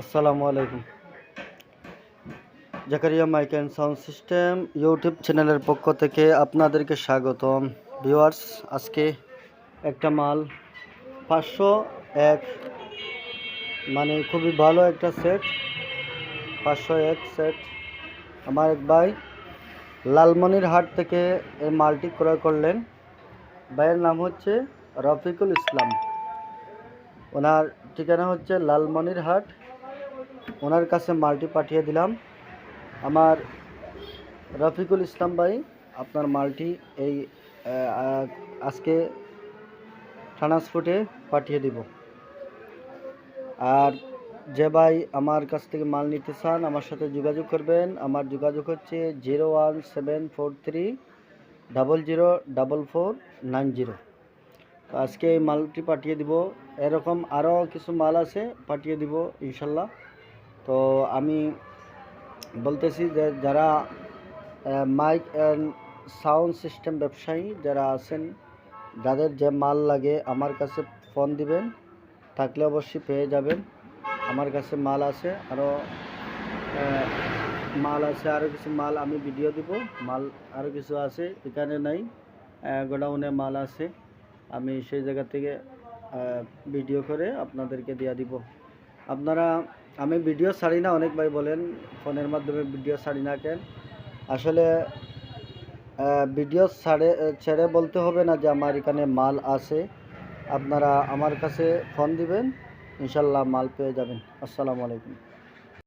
আসসালামু আলাইকুম Zakaria mike and sound system YouTube চ্যানেলের পক্ষ থেকে আপনাদেরকে স্বাগতম। ভিউয়ার্স আজকে একটা মাল পাঁচশো এক মানে খুবই ভালো একটা সেট পাঁচশো এক সেট আমার এক ভাই লালমনির হাট থেকে এই মালটি ক্রয় করলেন। ভাইয়ের নাম হচ্ছে রফিকুল ইসলাম। ওনার ঠিকানা হচ্ছে লালমনির হাট ওনার কাছে মালটি পাঠিয়ে দিলাম। আমার রফিকুল ইসলাম ভাই, আপনার মালটি এই আজকে ট্রান্সপোর্টে পাঠিয়ে দিব। আর যে ভাই আমার কাছ থেকে মাল নিতে চান, আমার সাথে যোগাযোগ করবেন। আমার যোগাযোগ হচ্ছে zero one seven four three double zero double four nine zero. আজকে এই মালটি পাঠিয়ে দিব। এরকম আরও কিছু মাল আছে, পাঠিয়ে দিব ইনশাল্লাহ। তো আমি বলতেছি যে যারা মাইক অ্যান্ড সাউন্ড সিস্টেম ব্যবসায়ী যারা আছেন, যাদের যে মাল লাগে আমার কাছে ফোন দিবেন, থাকলে অবশ্যই পেয়ে যাবেন। আমার কাছে মাল আছে আরও মাল আছে আরও কিছু মাল আমি ভিডিও দিব। মাল আরও কিছু আছে, এখানে নাই গোডাউনে মাল আছে। আমি সেই জায়গা থেকে ভিডিও করে আপনাদেরকে দিয়ে দিব। আপনারা আমি ভিডিও ছাড়ি না, অনেক ভাই বলেন, ফোনের মাধ্যমে ভিডিও ছাড়ি না কেন? আসলে ভিডিও ছাড়ে, ছেড়ে বলতে হবে না যে আমার এখানে মাল আছে। আপনারা আমার কাছে ফোন দিবেন, ইনশাল্লাহ মাল পেয়ে যাবেন। আসসালামু আলাইকুম।